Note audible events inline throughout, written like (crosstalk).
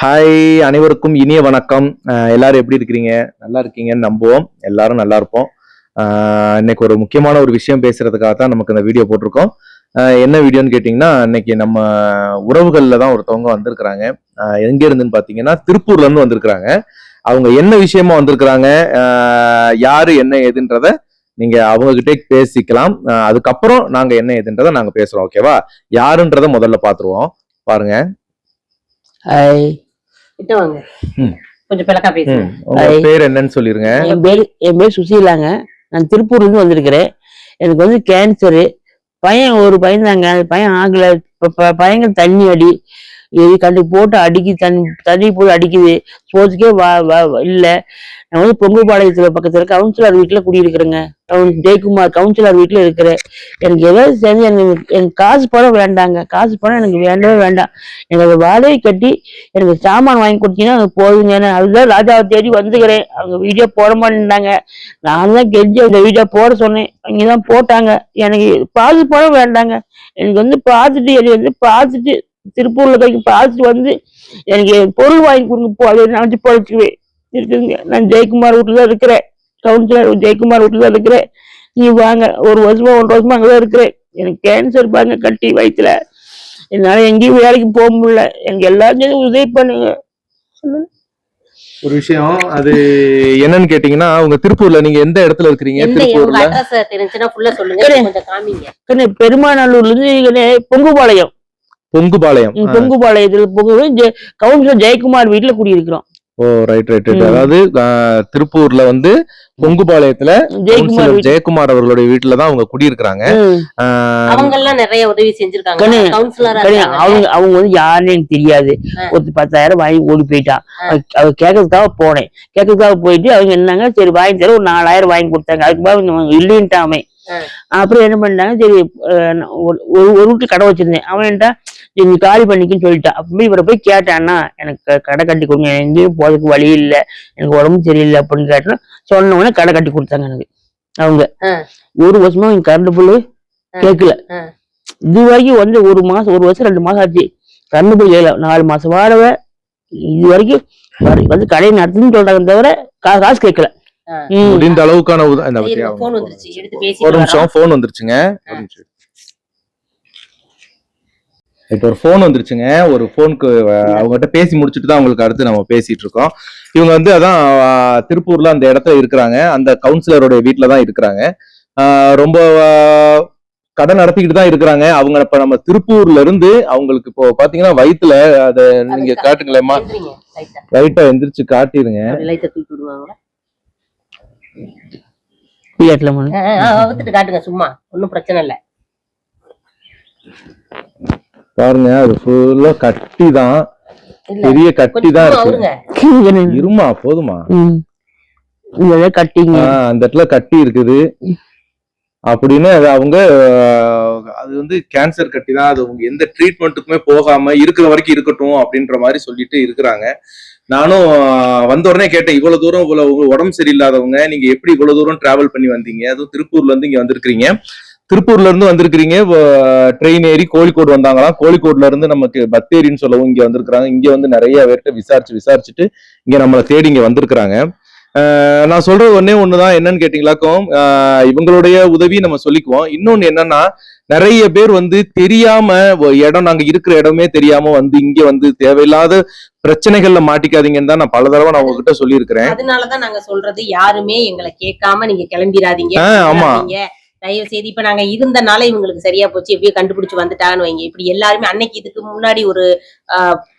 Hi அனைவருக்கும் இனிய வணக்கம். எல்லாரும் எப்படி இருக்கிறீங்க? நல்லா இருக்கீங்கன்னு நம்புவோம். எல்லாரும் நல்லா இருப்போம். இன்னைக்கு ஒரு முக்கியமான ஒரு விஷயம் பேசுறதுக்காக தான் நமக்கு இந்த வீடியோ போட்டிருக்கோம். என்ன வீடியோன்னு கேட்டிங்கன்னா இன்னைக்கு நம்ம உறவுகளில் தான் ஒருத்தவங்க வந்திருக்கிறாங்க. எங்கே இருந்துன்னு பார்த்தீங்கன்னா திருப்பூர்ல இருந்து வந்திருக்கிறாங்க. அவங்க என்ன விஷயமா வந்திருக்கிறாங்க? யார் யாரு என்ன ஏதுன்றத நீங்க அவங்ககிட்டே பேசிக்கலாம். அதுக்கப்புறம் நாங்க என்ன ஏதுன்றதை நாங்க பேசுறோம் ஓகேவா யாருன்றத முதல்ல பாத்துருவோம். பாருங்க. ஹாய் கிட்ட வாங்க. கொஞ்சம் பிளக்கா பேசுங்க உங்க. பேர் என்னன்னு சொல்லிருங்க. என் பேர் என் பேர் சுசீலாங்க. நான் திருப்பூர்ல இருந்து வந்திருக்கிறேன். எனக்கு வந்து கேன்சரு பையன் ஒரு பையன் தாங்க. அந்த பையன் ஆகல. இப்ப ப- பையன்கள் தண்ணி அடி. எது கண்டு போட்டு அடிக்கி தண்ணி தண்ணி போட்டு அடிக்குது. போறதுக்கே வா வா இல்லை. நான் வந்து பொங்குபாளையத்துல பக்கத்தில் கவுன்சிலர் வீட்டில் குடியிருக்கிறேங்க. கவுன் ஜெயக்குமார் கவுன்சிலர் வீட்டில் இருக்கிறேன் எனக்கு எதாவது சேர்ந்து எனக்கு எனக்கு காசு பணம் வேண்டாங்க. காசு பணம் எனக்கு வேண்டவே வேண்டாம். எனக்கு வாடகை கட்டி எனக்கு சாமான் வாங்கி கொடுத்தீங்கன்னா எனக்கு போதுங்க. அதுதான் ராஜாவை தேடி வந்துக்கிறேன். அவங்க வீடியோ போட மாட்டேன்டாங்க நான் தான் கெஞ்சி அந்த வீடியோ போட சொன்னேன். அவங்க தான் போட்டாங்க. எனக்கு பாசு பணம் வேண்டாங்க. எனக்கு வந்து பார்த்துட்டு எனக்கு வந்து பார்த்துட்டு திருப்பூர்ல போய் பார்த்துட்டு வந்து எனக்கு பொருள் வாங்கி கொடுங்க போ அதை நினச்சி பொழைச்சுக்குவேன். இருக்குதுங்க. நான் ஜெயக்குமார் வீட்டுல தான் இருக்கிறேன். கவுன்சிலர் ஜெயக்குமார் வீட்டுல தான் இருக்கிறேன். நீ வாங்க. ஒரு வருஷமா ஒன்றரை வருஷமா அங்கதான் இருக்கிறேன். எனக்கு கேன்சர் பாருங்க கட்டி வயித்துல. என்னால எங்கேயும் வேலைக்கு போக முடியல. எனக்கு எல்லாரும் உதவி பண்ணுங்க. ஒரு விஷயம் அது என்னன்னு கேட்டீங்கன்னா உங்க திருப்பூர்ல நீங்க எந்த இடத்துல இருக்கிறீங்க? திருப்பூர்ல? அட்ரஸ் தெரிஞ்சுன்னா ஃபுல்லா சொல்லுங்க. சரி. கொஞ்சம் காமிங்க. கண்ணே, பெருமாநல்லூர்ல இருந்து பொங்குபாளையம். பொங்குபாளையம். பொங்குபாளையத்துல பொங்கு ஜெ- கவுன்சிலர் ஜெயக்குமார் வீட்டுல குடியிருக்கிறோம். Oh right right right. அதாவது திருப்பூர்ல வந்து பொங்குபாளையத்துல ஜெயக்குமார் ஜெயக்குமார் அவர்களுடைய வீட்டுல தான் அவங்க குடியிருக்கிறாங்க. அவங்க எல்லாம் நிறைய உதவி செஞ்சிருக்காங்க. அவங்க அவங்க வந்து யாருன்னு எனக்கு தெரியாது. ஒரு பத்தாயிரம் வாங்கி ஓடி போயிட்டான். அவ கேட்கறதுக்காக போனேன். கேட்கறதுக்காக போயிட்டு அவங்க என்னங்க சரி வாங்கி தர ஒரு நாலாயிரம் வாங்கி கொடுத்தாங்க. அதுக்கு பாவம் இல்லைன்ட்டான் அவன் ஆ. அப்புறம் என்ன பண்ணாங்க சரி ஒரு ஒரு வீட்டு கடை வச்சிருந்தேன். அவன் நீ காலி பண்ணிக்கின்னு சொல்லிட்டான் அப்ப இவரை போய் கேட்டான்னா எனக்கு கடை கட்டி கொடுங்க எங்கேயும் போறதுக்கு வழி இல்லை எனக்கு உடம்பு சரியில்லை அப்படின்னு கேட்டேன் சொன்ன உடனே கடை கட்டி கொடுத்தாங்க எனக்கு அவங்க. ஒரு வருஷமா அவங்க கரண்ட் பில்லு. கேட்கல. இது வரைக்கும் வந்து ஒரு மாசம் ஒரு வருஷம் ரெண்டு மாசம் ஆச்சு கரண்ட் பில் ஏழு நாலு மாசம் வாடகை இது வரைக்கும் வர- வந்து கடையை நடத்துன்னு சொல்றாங்க தவிர காசு கேட்கல. முடிந்த அளவுக்கான உத- இந்த பத்தியா? போன் வந்துருச்சு எடுத்து ஒரு. நிமிஷம் போன் வந்துருச்சுங்க. இப்போ ஒரு ஃபோன் வந்துருச்சுங்க ஒரு ஃபோனுக்கு அவங்ககிட்ட பேசி முடிச்சுட்டு தான் அவங்களுக்கு அடுத்து நம்ம பேசிட்டு இருக்கோம் இவங்க வந்து அதான் திருப்பூர்ல அந்த இடத்துல இருக்கிறாங்க அந்த கவுன்சிலரோட வீட்டில தான் இருக்கிறாங்க ரொம்ப கடை நடத்திக்கிட்டு தான் இருக்கிறாங்க அவங்க இப்ப நம்ம திருப்பூர்ல இருந்து அவங்களுக்கு இப்போ பாத்தீங்கன்னா வயித்துல அத நீங்க காட்டுங்களேம்மா. லைட்டா எந்திரிச்சு அவுத்துட்டு காட்டுங்க சும்மா ஒண்ணும் பிரச்சனை இல்ல பாருங்க அது ஃபுல்லா கட்டி தான் பெரிய கட்டி தான் இருக்கு. (laughs) இருமா போதுமா? கட்டிங்க. அந்த இடத்துல கட்டி இருக்குது. அப்படின்னு அது அவங்க அது வந்து கேன்சர் கட்டி தான் அது அவங்க எந்த ட்ரீட்மெண்ட்டுக்குமே போகாம இருக்கிற வரைக்கும் இருக்கட்டும் அப்படின்ற மாதிரி சொல்லிட்டு இருக்கிறாங்க. நானும் வந்த உடனே கேட்டேன் இவ்வளவு தூரம் இவ்வளவு உடம்பு சரியில்லாதவங்க நீங்க எப்படி இவ்வளவு தூரம் டிராவல் பண்ணி வந்தீங்க? அதுவும் திருப்பூர்ல இருந்து இங்க வந்திருக்கிறீங்க. திருப்பூர்ல இருந்து வந்திருக்கிறீங்க. ட்ரெயின் ஏறி கோழிக்கோடு வந்தாங்களாம். கோழிக்கோடுல இருந்து நமக்கு பத்தேரின்னு சொல்லவும் இங்க வந்திருக்கிறாங்க. இங்க வந்து நிறைய பேர்கிட்ட விசாரிச்சு விசாரிச்சுட்டு இங்க நம்மளை தேடி இங்க வந்திருக்கிறாங்க. நான் சொல்றது ஒன்னே ஒண்ணுதான். என்னன்னு கேட்டீங்களாக்கும் இவங்களுடைய உதவி நம்ம சொல்லிக்குவோம். இன்னொன்னு என்னன்னா நிறைய பேர் வந்து தெரியாம இடம் நாங்க இருக்கிற இடமே தெரியாம வந்து இங்க வந்து தேவையில்லாத பிரச்சனைகள்ல மாட்டிக்காதீங்கன்னு தான் நான் பல தடவை நான் உங்ககிட்ட சொல்லியிருக்கிறேன். அதனாலதான் நாங்க சொல்றது யாருமே எங்களை கேட்காம நீங்க கிளம்பிடாதீங்க ஆமா. தயவு செய்து இப்ப நாங்க இருந்தனால இவங்களுக்கு சரியா போச்சு. எப்படியோ கண்டுபிடிச்சு வந்துட்டாங்கன்னு வைங்க. இப்படி எல்லாருமே அன்னைக்கு இதுக்கு முன்னாடி ஒரு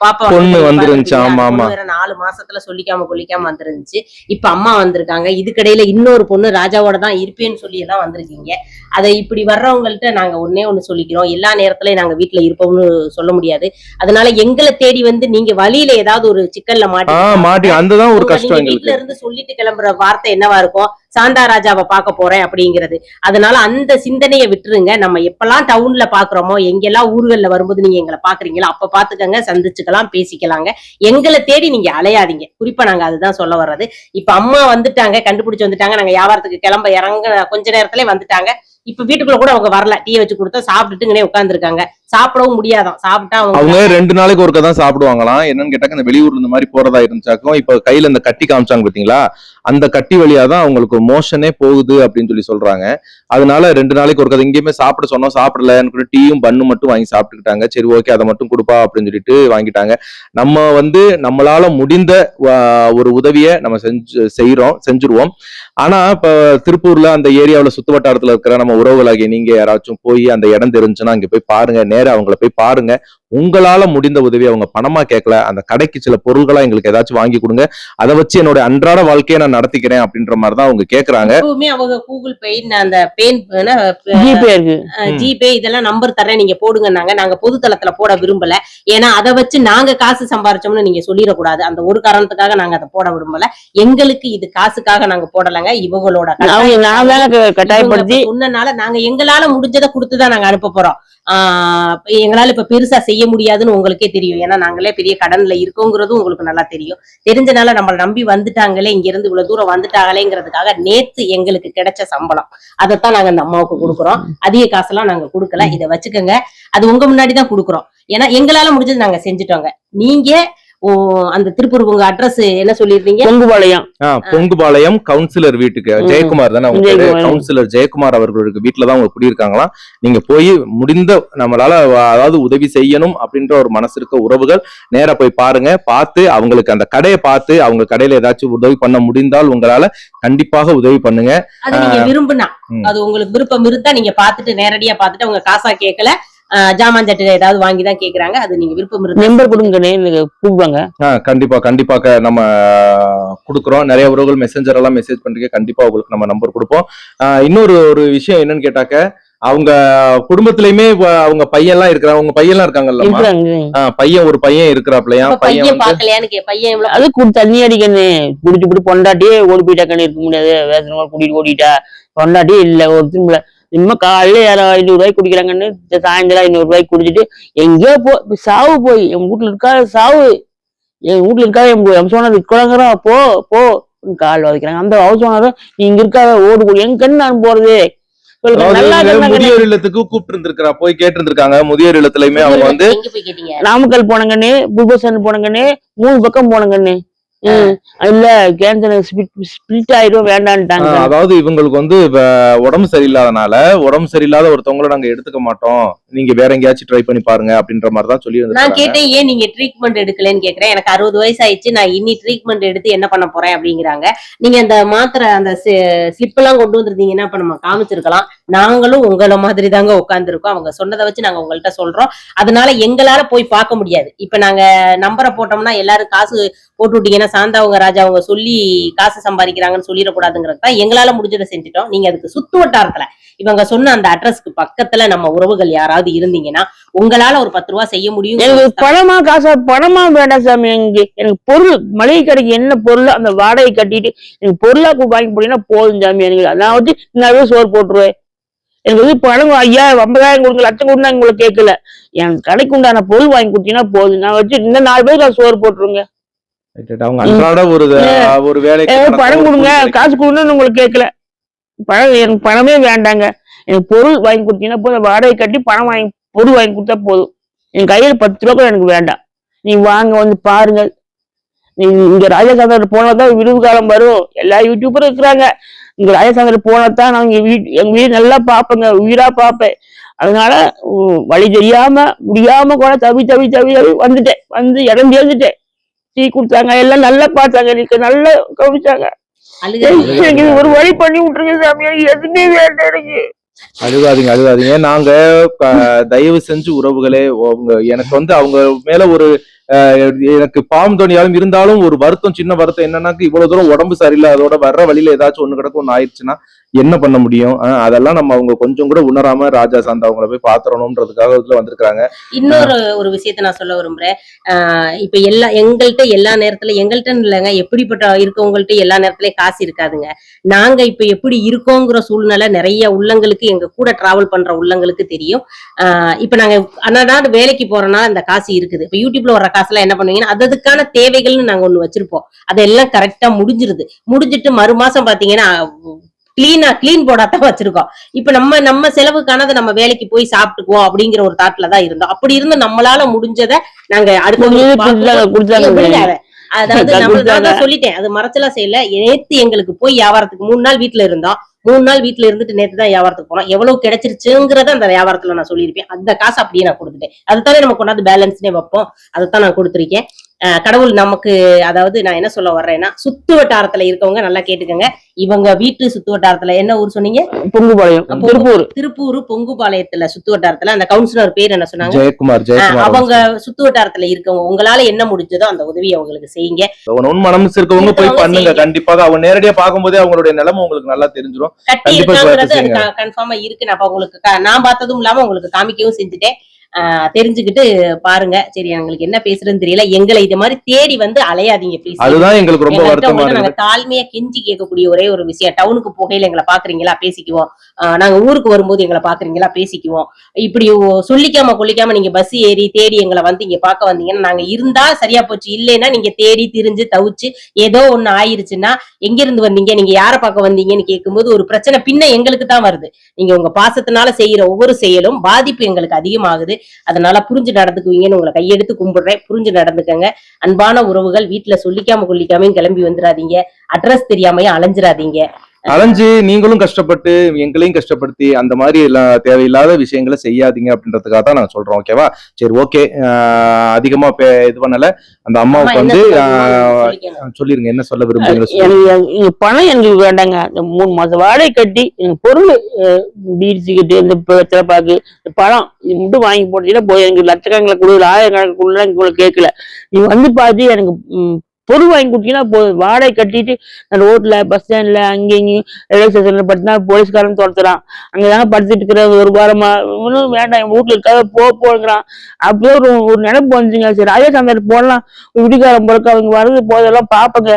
பாப்பா பொண்ணு வந்து வந்துருந்துச்சு? ஆமா, அந்த ஆமா. நாலு மாசத்துல சொல்லிக்காம கொல்லிக்காம வந்துருந்துச்சு. இப்ப அம்மா வந்திருக்காங்க. இதுக்கடையில இன்னொரு பொண்ணு ராஜாவோட தான் இருப்பேன்னு சொல்லி எல்லாம் வந்திருக்கீங்க. அதை இப்படி வர்றவங்கள்ட்ட நாங்க ஒன்னே ஒண்ணு சொல்லிக்கிறோம். எல்லா நேரத்துலயும் நாங்க வீட்டுல இருப்போம்னு சொல்ல முடியாது. அதனால எங்களை தேடி வந்து நீங்க வழியில ஏதாவது ஒரு சிக்கல்ல மாட்டி மாட்டி அந்ததான் ஒரு கஷ்டம் எங்களுக்கு. இருந்து சொல்லிட்டு கிளம்புற வார்த்தை என்னவா இருக்கும்? சாந்தா ராஜாவை பார்க்க போறேன் அப்படிங்கிறது. அதனால அந்த சிந்தனையை விட்டுருங்க. நம்ம எப்பெல்லாம் டவுன்ல பாக்குறோமோ எங்கெல்லாம் ஊர்களில் வரும்போது நீங்க எங்களை பாக்குறீங்களோ அப்ப பாத்துக்கங்க சந்திச்சுக்கலாம் பேசிக்கலாங்க. எங்களை தேடி நீங்க அலையாதீங்க. குறிப்பா நாங்க அதுதான் சொல்ல வர்றது. இப்ப அம்மா வந்துட்டாங்க கண்டுபிடிச்சு வந்துட்டாங்க. நாங்க வியாபாரத்துக்கு கிளம்ப இறங்க கொஞ்ச நேரத்துல வந்துட்டாங்க. இப்ப வீட்டுக்குள்ள கூட அவங்க வரல. டீ வச்சு கொடுத்தா சாப்பிட்டுட்டுங்கனே உட்காந்துருக்காங்க சாப்பிடவும் முடியாதான். சாப்பிட்டா அவங்க ரெண்டு நாளைக்கு ஒருக்க தான் சாப்பிடுவாங்களாம். என்னன்னு கேட்டாக்க இந்த வெளியூர்ல இந்த மாதிரி போறதா இருந்துச்சாக்கும் இப்ப கையில இந்த கட்டி காமிச்சாங்க பாத்தீங்களா? அந்த கட்டி வழியா தான் அவங்களுக்கு மோஷனே போகுது அப்படின்னு சொல்லி சொல்றாங்க. அதனால ரெண்டு நாளைக்கு ஒருக்க எங்கேயுமே சாப்பிட சொன்னோம் சாப்பிடலன்னு கூட டீயும் பண்ணு மட்டும் வாங்கி சாப்பிட்டுக்கிட்டாங்க. சரி ஓகே அதை மட்டும் கொடுப்பா அப்படின்னு சொல்லிட்டு வாங்கிட்டாங்க. நம்ம வந்து நம்மளால முடிந்த ஒரு உதவியை நம்ம செஞ்சு செய்யறோம் செஞ்சுருவோம். ஆனா இப்ப திருப்பூர்ல அந்த ஏரியாவில் சுத்து வட்டாரத்துல இருக்கிற நம்ம உறவுகளாகி நீங்க யாராச்சும் போய் அந்த இடம் தெரிஞ்சுன்னா அங்க போய் பாருங்க. நேரம் அவங்கள போய் பாருங்க. உங்களால முடிந்த உதவி அவங்க பணமா கேட்கல அந்த கடைக்கு சில பொருள்களா எங்களுக்கு ஏதாச்சும் வாங்கி கொடுங்க. அதை வச்சு என்னோட அன்றாட வாழ்க்கையை நான் நடத்திக்கிறேன் அப்படின்ற மாதிரி தான் அவங்க கேக்குறாங்க. எப்பவுமே அவங்க கூகுள் பே அந்த பேன் ஜிபே இருக்கு. ஜிபே இதெல்லாம் நம்பர் தரேன் நீங்க போடுங்கன்னாங்க. நாங்க பொது தளத்துல போட விரும்பல. ஏன்னா அதை வச்சு நாங்க காசு சம்பாரிச்சோம்னு நீங்க சொல்லிடக்கூடாது. அந்த ஒரு காரணத்துக்காக நாங்க அதை போட விரும்பல. எங்களுக்கு இது காசுக்காக நாங்க போடலங்க. இவங்களோட கட்டாயப்படுத்தி சொன்னனால நாங்க எங்களால முடிஞ்சதை கொடுத்துதான் நாங்க அனுப்ப போறோம். ஆஹ் இப்போ எங்களால இப்ப பெருசா செய்ய முடியாதுன்னு உங்களுக்கே தெரியும். ஏன்னா நாங்களே பெரிய கடன்ல இருக்கோங்கிறதும் உங்களுக்கு நல்லா தெரியும். தெரிஞ்சனால நம்மளை நம்பி வந்துட்டாங்களே இங்க இருந்து இவ்வளவு தூரம் வந்துட்டாங்களேங்கிறதுக்காக நேத்து எங்களுக்கு கிடைச்ச சம்பளம். அதைத்தான் நாங்க அந்த அம்மாவுக்கு கொடுக்குறோம். அதிக காசெல்லாம் நாங்க கொடுக்கல. இதை வச்சுக்கோங்க. அது உங்க முன்னாடி தான் கொடுக்குறோம். ஏன்னா எங்களால முடிஞ்சது நாங்க செஞ்சுட்டோங்க. நீங்க அந்த திருப்பூர் உங்க அட்ரஸ் என்ன சொல்லிருந்தீங்க பொங்குபாளையம். பொங்குபாளையம் கவுன்சிலர் வீட்டுக்கு. ஜெயக்குமார் தானே அவங்க. கவுன்சிலர் ஜெயக்குமார் அவர்களுக்கு வீட்டுல தான் அவங்க குடியிருக்காங்களாம். நீங்க போய் முடிந்த நம்மளால அதாவது உதவி செய்யணும் அப்படின்ற ஒரு மனசு இருக்க உறவுகள் நேரா போய் பாருங்க. பார்த்து அவங்களுக்கு அந்த கடையை பார்த்து அவங்க கடையில ஏதாச்சும் உதவி பண்ண முடிந்தால் உங்களால கண்டிப்பாக உதவி பண்ணுங்க. அது நீங்க விரும்புனா. அது உங்களுக்கு விருப்பம் இருந்தா நீங்க பாத்துட்டு நேரடியா பாத்துட்டு அவங்க காசா கேட்கல ஜாமான் சட்டு ஏதாவது வாங்கி தான் கேக்குறாங்க. அது நீங்க விருப்பம் இருந்தா நம்பர் எனக்கு கூப்பிடுவாங்க. கண்டிப்பா கண்டிப்பா க- நம்ம கொடுக்குறோம். நிறைய உறவுகள் மெசேஞ்சர் எல்லாம் மெசேஜ் பண்றீங்க கண்டிப்பா உங்களுக்கு நம்ம நம்பர் கொடுப்போம். இன்னொரு ஒரு விஷயம் என்னன்னு கேட்டாக்க அவங்க குடும்பத்திலயுமே அவங்க பையன் எல்லாம் இருக்கிறாங்க. உங்க பையன் எல்லாம் ஆ, பையன் ஒரு பையன் இருக்கிறாப்லயா? பையன் பையன் அது குடி தண்ணி அடிக்கண்ணே குடிச்சு குடி பொண்டாட்டியே ஓடி போயிட்டாக்கண்ணே இருக்க முடியாது. வேசனமா கூட்டிட்டு ஓடிட்டா. பொண்டாட்டியே இல்ல ஒரு திரும்ப இனிமே காலையில யாரோ ஐநூறு ரூபாய்க்கு குடிக்கிறாங்கன்னு சாயந்தரம் ஐநூறு ரூபாய்க்கு குடிச்சிட்டு எங்கேயோ போ சாவு போய் என் வீட்டுல இருக்கா சாவு என் வீட்டுல இருக்கா என் ஓனர் இருக்கோங்கிறா போ போ கால் வதைக்கிறாங்க அந்த ஹவுஸ் ஓனர் நீ இங்க இருக்காத ஓடு போடு எங்க கண்ணு நான் போறது. முதியோர் இல்லத்துக்கு கூப்பிட்டு இருந்திருக்கிறா போய் கேட்டு இருந்திருக்காங்க முதியோர் இல்லத்துலயுமே அவங்க வந்து நாமக்கல் போனங்கன்னு புல்பசன் போனங்கன்னு மூணு பக்கம் போனங்கன்னு இல்ல கேன்சர் ஸ்பிளிட் ஆயிரும் வேண்டான்ட்டாங்க. அதாவது இவங்களுக்கு வந்து உடம்பு சரியில்லாதனால உடம்பு சரியில்லாத ஒருத்தவங்கள நாங்க எடுத்துக்க மாட்டோம். நீங்க வேற எங்கேயாச்சும் ட்ரை பண்ணி பாருங்க அப்படின்ற மாதிரி தான் சொல்லி நான் கேட்டேன் ஏன் நீங்க ட்ரீட்மெண்ட் எடுக்கலன்னு கேக்குறேன் எனக்கு அறுபது வயசு ஆயிடுச்சு நான் இனி ட்ரீட்மெண்ட் எடுத்து என்ன பண்ண போறேன்? அப்படிங்கிறாங்க. நீங்க அந்த மாத்திரை அந்த ஸ்லிப் எல்லாம் கொண்டு வந்திருந்தீங்கன்னா இப்ப நம்ம காமிச்சிருக்கலாம். நாங்களும் உங்கள மாதிரி தாங்க உட்காந்துருக்கோம் அவங்க சொன்னதை வச்சு நாங்க உங்கள்ட்ட சொல்றோம். அதனால எங்களால போய் பார்க்க முடியாது. இப்ப நாங்க நம்பரை போட்டோம்னா எல்லாரும் காசு போட்டு விட்டீங்கன்னா சாந்தாவங்க ராஜா அவங்க சொல்லி காசு சம்பாதிக்கிறாங்கன்னு சொல்லிடக்கூடாதுங்கிறது தான் எங்களால முடிஞ்சதை செஞ்சுட்டோம். நீங்க அதுக்கு சுத்து வட்டாரத்துல இவங்க சொன்ன அந்த அட்ரஸ்க்கு பக்கத்துல நம்ம உறவுகள் யாராவது இருந்தீங்கன்னா உங்களால ஒரு பத்து ரூபா செய்ய முடியும். எனக்கு பணமா காசா பணமா வேண்டாம் சாமி. எனக்கு எனக்கு பொருள் மளிகை கடைக்கு என்ன பொருள் அந்த வாடகை கட்டிட்டு எனக்கு பொருளா வாங்கி போட்டீங்கன்னா போதும் சாமி. எனக்கு நான் வச்சு நிறைய சோறு போட்டுருவேன். எனக்கு வந்து பணம் ஐயா ஐம்பதாயிரம் கொடுங்க லட்சம் கொடுங்க உங்களுக்கு கேட்கல. என் கடைக்கு உண்டான பொருள் வாங்கி கொடுத்தீங்கன்னா போதும். நான் வச்சு இன்னும் நாலு பேருக்கு நான் சோறு போட்டுருங்க. பணம் கொடுங்க. காசு கொடுங்கன்னு உங்களுக்கு கேட்கல. பணம் எனக்கு பணமே வேண்டாங்க. எனக்கு பொருள் வாங்கி கொடுத்தீங்கன்னா போதும். வாடகை கட்டி பணம் வாங்கி பொருள் வாங்கி கொடுத்தா போதும். என் கையில பத்து ரூபா கூட எனக்கு வேண்டாம். நீ வாங்க வந்து பாருங்க நீ இங்க ராஜசாந்தர் போனதான் விருது காலம் வரும். எல்லா யூடியூபரும் இருக்கிறாங்க. இங்க ராஜசாந்தர் போனதான் நான் இங்க வீட் எங்க வீடு நல்லா பார்ப்பேங்க. உயிரா பார்ப்பேன். அதனால வழி தெரியாம முடியாம கூட தவி தவி தவி தவி வந்துட்டேன். வந்து இடம் சேர்ந்துட்டேன் டீ கொடுத்தாங்க எல்லாம் நல்லா பார்த்தாங்க. எனக்கு நல்லா கவனிச்சாங்க. ஒரு வழி பண்ணி விட்டுருங்க சாமி. எனக்கு எதுவுமே வேண்டாம் எனக்கு. அழுகாதீங்க அழுகாதீங்க. நாங்க தயவு செஞ்சு உறவுகளே உங்க எனக்கு வந்து அவங்க மேல ஒரு எனக்கு பாவம் தோணியாலும் இருந்தாலும் ஒரு வருத்தம் சின்ன வருத்தம் என்னன்னாக்க இவ்வளவு தூரம் உடம்பு சரியில்லை அதோட வர்ற வழியில ஏதாச்சும் ஒண்ணு கிடக்கும் ஒண்ணு ஆயிடுச்சுன்னா என்ன பண்ண முடியும்? அதெல்லாம் நம்ம அவங்க கொஞ்சம் கூட உணராம ராஜா சாந்தா அவங்கள போய் பாத்திரணும்ன்றதுக்காக இதுல வந்திருக்காங்க இன்னொரு ஒரு விஷயத்த நான் சொல்ல விரும்புறேன். இப்ப எல்லா எங்கள்கிட்ட எல்லா நேரத்துல எங்கள்கிட்ட இல்லைங்க எப்படிப்பட்ட இருக்கவங்கள்ட்ட எல்லா நேரத்துலயும் காசு இருக்காதுங்க. நாங்க இப்ப எப்படி இருக்கோங்கிற சூழ்நிலை நிறைய உள்ளங்களுக்கு எங்க கூட டிராவல் பண்ற உள்ளங்களுக்கு தெரியும். இப்ப நாங்க அன்னடாடு வேலைக்கு போறோம்னா இந்த காசு இருக்குது. இப்ப யூடியூப்ல வர காசுலாம் என்ன பண்ணுவீங்கன்னா அது அதுக்கான தேவைகள்னு நாங்க ஒண்ணு வச்சிருப்போம். அதெல்லாம் கரெக்டா முடிஞ்சிருது. முடிஞ்சிட்டு மறு மாசம் பாத்தீங்கன்னா கிளீனா கிளீன் போர்டா தான் வச்சிருக்கோம். இப்ப நம்ம நம்ம செலவுக்கானதை நம்ம வேலைக்கு போய் சாப்பிட்டுக்குவோம் அப்படிங்கிற ஒரு தாட்ல தான் இருந்தோம். அப்படி இருந்து நம்மளால முடிஞ்சதை நாங்க அதை. அதாவது (laughs) அது நம்ம சொல்லிட்டேன். அது மறைச்சலா செய்யல. நேத்து எங்களுக்கு போய் வியாபாரத்துக்கு மூணு நாள் வீட்டுல இருந்தோம். மூணு நாள் வீட்டுல இருந்துட்டு நேற்று தான் வியாபாரத்துக்கு போனோம். எவ்வளவு கிடைச்சிருச்சுங்கிறத அந்த வியாபாரத்துல நான் சொல்லியிருப்பேன். அந்த காசு அப்படியே நான் கொடுத்துட்டேன். அதுதானே நம்ம கொண்டாந்து பேலன்ஸ்னே வைப்போம். அதைத்தான் நான் கொடுத்துருக்கேன். கடவுள் நமக்கு அதாவது நான் என்ன சொல்ல வர்றேன்னா சுத்து வட்டாரத்துல இருக்கவங்க நல்லா கேட்டுக்கோங்க. இவங்க வீட்டு சுத்து வட்டாரத்துல என்ன ஊர் சொன்னீங்க? பொங்குபாளையம் திருப்பூர். திருப்பூர் பொங்குபாளையத்துல சுத்து வட்டாரத்துல அந்த கவுன்சிலர் பேர் என்ன சொன்னாங்க? ஜெயக்குமார் அவங்க சுத்து வட்டாரத்துல இருக்கவங்க உங்களால என்ன முடிஞ்சதோ அந்த உதவியை அவங்களுக்கு செய்யுங்க. உன் மனம் இருக்கவங்க போய் பண்ணுங்க. கண்டிப்பாக அவங்க நேரடியா பார்க்கும்போதே அவங்களுடைய நிலைமை உங்களுக்கு நல்லா தெரிஞ்சிடும் கட்டி இருக்காங்கிறது. கன்ஃபார்மா இருக்கு. நான் உங்களுக்கு நான் பார்த்ததும் இல்லாம உங்களுக்கு காமிக்கவும் செஞ்சுட்டேன். தெரிஞ்சுக்கிட்டு பாருங்க. சரி எங்களுக்கு என்ன பேசுறதுன்னு தெரியல. எங்களை இது மாதிரி தேடி வந்து அலையாதீங்க ப்ளீஸ் அதுதான் எங்களுக்கு ரொம்ப வருத்தமா நாங்க தாழ்மையா கெஞ்சி கேட்கக்கூடிய ஒரே ஒரு விஷயம். டவுனுக்கு போகையில எங்களை பாக்குறீங்களா பேசிக்குவோம். நாங்க ஊருக்கு வரும்போது எங்களை பாக்குறீங்களா பேசிக்குவோம். இப்படி சொல்லிக்காம கொல்லிக்காம நீங்க பஸ் ஏறி தேடி எங்களை வந்து இங்க பார்க்க வந்தீங்கன்னா நாங்க இருந்தா சரியா போச்சு. இல்லைன்னா நீங்க தேடி திரிஞ்சு தவிச்சு ஏதோ ஒண்ணு ஆயிருச்சுன்னா எங்க இருந்து வந்தீங்க? நீங்க யார பார்க்க வந்தீங்கன்னு கேட்கும்போது ஒரு பிரச்சனை பின்ன எங்களுக்கு தான் வருது. நீங்க உங்க பாசத்தினால செய்யற ஒவ்வொரு செயலும் பாதிப்பு எங்களுக்கு அதிகமாகுது. அதனால புரிஞ்சு நடந்துக்குவீங்கன்னு உங்களை கையெடுத்து கும்பிடுறேன். புரிஞ்சு நடந்துக்கங்க. அன்பான உறவுகள் வீட்டுல சொல்லிக்காம கொல்லிக்காமையும் கிளம்பி வந்துடாதீங்க அட்ரஸ் தெரியாமையும் அலைஞ்சிடாதீங்க அலைஞ்சு நீங்களும் கஷ்டப்பட்டு எங்களையும் கஷ்டப்படுத்தி அந்த மாதிரி தேவையில்லாத விஷயங்களை செய்யாதீங்க அப்படின்றதுக்காக தான் நாங்க சொல்றோம் ஓகேவா சரி ஓகே அதிகமா இது பண்ணல. அந்த அம்மா அம்மாவுக்கு வந்து. சொல்லிருங்க என்ன சொல்ல விரும்புறீங்க பணம் எனக்கு வேண்டாங்க. மூணு மாசம் வாடகை கட்டி பொருள் இந்த பித்தளை பாக்கு இந்த பழம் இது மட்டும் வாங்கி போட்டீங்கன்னா போய் எனக்கு லட்சக்கணக்கில் கொடுக்கல ஆயிரக்கணக்கில் உங்களுக்கு கேட்கல. நீ வந்து பார்த்து எனக்கு பொருள் வாங்கி கொடுத்தீங்கன்னா போதும் வாடகை கட்டிட்டு நான் ரோட்ல பஸ் ஸ்டாண்ட்ல அங்கே இங்கேயும் ரயில்வே ஸ்டேஷன்ல படுத்தினா போலீஸ்காரன் துரத்துறான். அங்கதாங்க படுத்துட்டு இருக்கிற ஒரு வாரமா. இவனும் வேண்டாம் என் வீட்டுல இருக்காத போ போங்கிறான். அப்படியே ஒரு ஒரு நினைப்பு வந்துச்சுங்க. சரி அதே சமயத்தில் போடலாம் வீட்டுக்காரன் பொறுக்க அவங்க வர்றது போதெல்லாம் பாப்பங்க.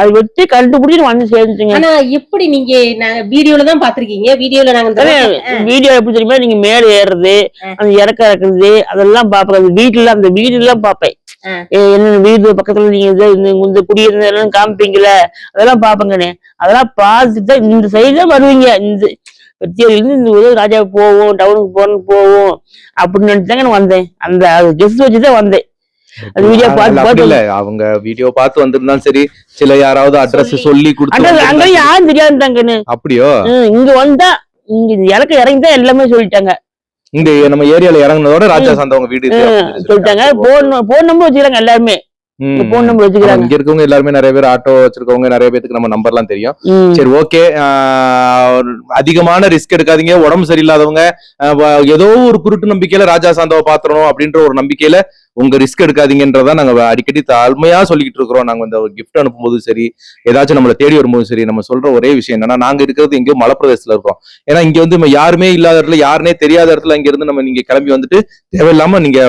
அது வெட்டி கண்டுபிடிச்சு வந்து சேர்ந்துச்சுங்க. ஆனா எப்படி நீங்க நாங்க வீடியோல தான் பாத்திருக்கீங்க? வீடியோல நாங்க வீடியோ எப்படி தெரியுமா? நீங்க மேல ஏறுறது. அந்த இறக்க இறக்குறது அதெல்லாம் பாப்பேன். அந்த வீட்டுல அந்த வீடு எல்லாம் பாப்பேன். என்ன வீடு பக்கத்துல நீங்க இந்த குடியிருந்தெல்லாம் காமிப்பீங்கல்ல? அதெல்லாம் பாப்பேங்கண்ணே. அதெல்லாம் பார்த்துட்டு தான் இந்த சைடு தான் வருவீங்க. இந்த வெற்றியிலிருந்து இந்த உதவி ராஜா போவோம் டவுனுக்கு போறோம் போவோம் அப்படின்னு நினைச்சு தாங்க நான் வந்தேன். அந்த கெஸ்ட் வச்சு தான் வந்தேன். அந்த வீடியோ இல்ல, பார்த்து அவங்க வீடியோ பார்த்து வந்திருந்தாலும் சரி சில யாராவது அட்ரஸ் சொல்லி. கொடுத்து அங்க யாரும் தெரியாதுட்டாங்கன்னு அப்படியோ? இங்க வந்தா இங்க இந்த இறக்க இறங்கி தான் எல்லாமே சொல்லிட்டாங்க. இந்த நம்ம ஏரியால இறங்குனதோட ராஜா சாந்தவங்க வீடு சொல்லிட்டாங்க. போன் போன் நம்பர் வச்சுக்கிறாங்க எல்லாருமே. போன் நம்பர் வச்சுக்கிறாங்க இங்க இருக்கவங்க எல்லாருமே நிறைய பேர் ஆட்டோ வச்சிருக்கவங்க நிறைய பேருக்கு நம்ம நம்பர்லாம் தெரியும். ம். சரி ஓகே. அதிகமான ரிஸ்க் எடுக்காதீங்க. உடம்பு சரியில்லாதவங்க ஏதோ ஒரு குருட்டு நம்பிக்கையில ராஜா சாந்தவ பாத்திரணும் அப்படின்ற ஒரு நம்பிக்கையில உங்க ரிஸ்க் எடுக்காதீங்கன்றத நாங்க அடிக்கடி தாழ்மையா சொல்லிக்கிட்டு இருக்கிறோம். நாங்க இந்த கிஃப்ட் அனுப்பும்போது சரி ஏதாச்சும் நம்மளை தேடி வரும்போது சரி நம்ம சொல்ற ஒரே விஷயம் என்னன்னா நாங்க இருக்கிறது எங்கேயோ மலைப்பிரதேசத்துல இருக்கோம் ஏன்னா இங்க வந்து நம்ம யாருமே இல்லாத இடத்துல யாருனே தெரியாத இடத்துல இங்க இருந்து நம்ம நீங்க கிளம்பி வந்துட்டு தேவையில்லாம நீங்க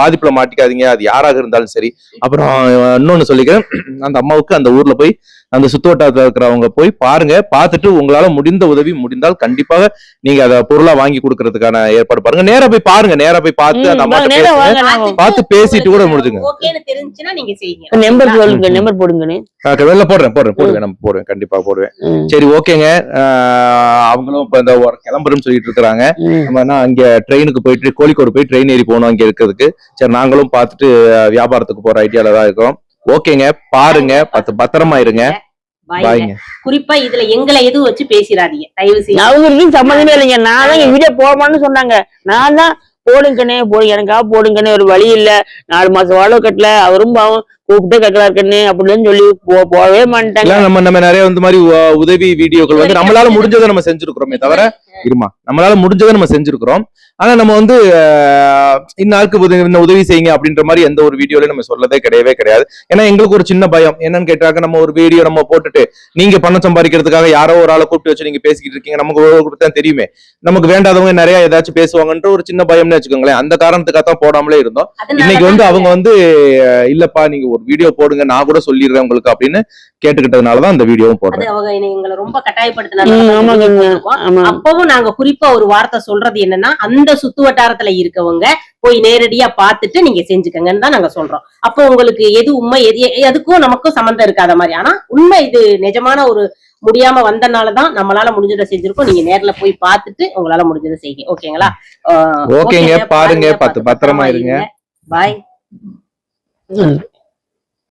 பாதிப்புல மாட்டிக்காதீங்க. அது யாராக இருந்தாலும் சரி. அப்புறம் இன்னொன்னு சொல்லிக்கிறேன். அந்த அம்மாவுக்கு அந்த ஊர்ல போய் அந்த சுத்துவட்டாரத்துல இருக்கிறவங்க போய் பாருங்க. பார்த்துட்டு உங்களால முடிந்த உதவி முடிந்தால் கண்டிப்பாக நீங்க அதை பொருளா வாங்கி கொடுக்கறதுக்கான ஏற்பாடு பாருங்க. நேரா போய் பாருங்க. நேரா போய் பார்த்து அந்த அம்மா பார்த்து பேசிட்டு கூட முடிஞ்சுங்க. ஓகேன்னு தெரிஞ்சுச்சுன்னா நீங்க செய்யுங்க. நம்பர் சொல்லுங்க. நம்பர் போடுங்கண்ணே. வெளில போடுறேன் போடுறேன் போடுவேன் நம்ம போடுவேன் கண்டிப்பா போடுவேன். சரி ஓகேங்க. அவங்களும் இப்ப இந்த ஒரு கிளம்புறேன்னு சொல்லிட்டு இருக்கிறாங்க. நம்ம என்ன அங்க ட்ரெயினுக்கு போயிட்டு கோழிக்கோடு போய் ட்ரெயின் ஏறி போகணும் அங்க இருக்கிறதுக்கு. சரி நாங்களும் பார்த்துட்டு வியாபாரத்துக்கு போற ஐடியால தான் இருக்கோம். ஓகேங்க பாருங்க பத்து பத்திரமா இருங்க. குறிப்பா இதுல எங்களை எதுவும் வச்சு பேசிடாதீங்க தயவு செய்து. அவங்களுக்கு சம்மந்தமே இல்லைங்க. நான் தான் வீடியோ போடமான்னு சொன்னாங்க. நான் தான் போடுங்கண்ணே போடு எனக்கா போடுங்கண்ணே ஒரு வழி இல்ல. நாலு மாசம் வாழை கட்டல. அவரும் பாவம் கூப்பிட்டு கட்டலா இருக்கண்ணே அப்படின்னு சொல்லி போகவே மாட்டாங்க. நம்ம நம்ம நிறைய இந்த மாதிரி உதவி வீடியோக்கள் வந்து நம்மளால முடிஞ்சதை நம்ம செஞ்சிருக்கிறோமே தவிர இருமா நம்மளால முடிஞ்சதை நம்ம செஞ்சிருக்கிறோம். ஆனா நம்ம வந்து இன்னாருக்கு இந்த உதவி செய்யுங்க அப்படின்ற மாதிரி எந்த ஒரு வீடியோலயும் நம்ம சொல்லதே கிடையவே கிடையாது. ஏன்னா எங்களுக்கு ஒரு சின்ன பயம். என்னன்னு கேட்டாக்க நம்ம ஒரு வீடியோ நம்ம போட்டுட்டு நீங்க பணம் சம்பாதிக்கிறதுக்காக யாரோ ஒரு ஆளை கூப்பிட்டு வச்சு நீங்க பேசிக்கிட்டு இருக்கீங்க நமக்கு ஒரு தான் தெரியுமே. நமக்கு வேண்டாதவங்க நிறைய ஏதாச்சும் பேசுவாங்கன்ற ஒரு சின்ன பயம்னு வச்சுக்கோங்களேன். அந்த காரணத்துக்காக தான் போடாமலே இருந்தோம். இன்னைக்கு வந்து அவங்க வந்து இல்லப்பா நீங்க ஒரு வீடியோ போடுங்க நான் கூட சொல்லிடுறேன் உங்களுக்கு அப்படின்னு கேட்டுக்கிட்டதுனாலதான் இந்த வீடியோவும் அது போடுறேன் அவங்க எங்களை ரொம்ப கட்டாயப்படுத்தினாங்க. அப்பவும் நாங்க குறிப்பா ஒரு வார்த்தை சொல்றது என்னன்னா அந்த சுத்து வட்டாரத்துல இருக்கவங்க போய் நேரடியா பார்த்துட்டு நீங்க செஞ்சுக்கங்கன்னு தான் நாங்க சொல்றோம். அப்போ உங்களுக்கு எது உண்மை எது எதுக்கும் நமக்கும் சம்மந்தம் இருக்காத மாதிரி. ஆனா உண்மை இது நிஜமான ஒரு முடியாம வந்தனாலதான் நம்மளால முடிஞ்சதை செஞ்சிருக்கோம். நீங்க நேர்ல போய் பார்த்துட்டு உங்களால முடிஞ்சதை செய்யுங்க. ஓகேங்களா? ஓகேங்க, பாருங்க, பார்த்து பத்திரமா இருங்க. பாய்.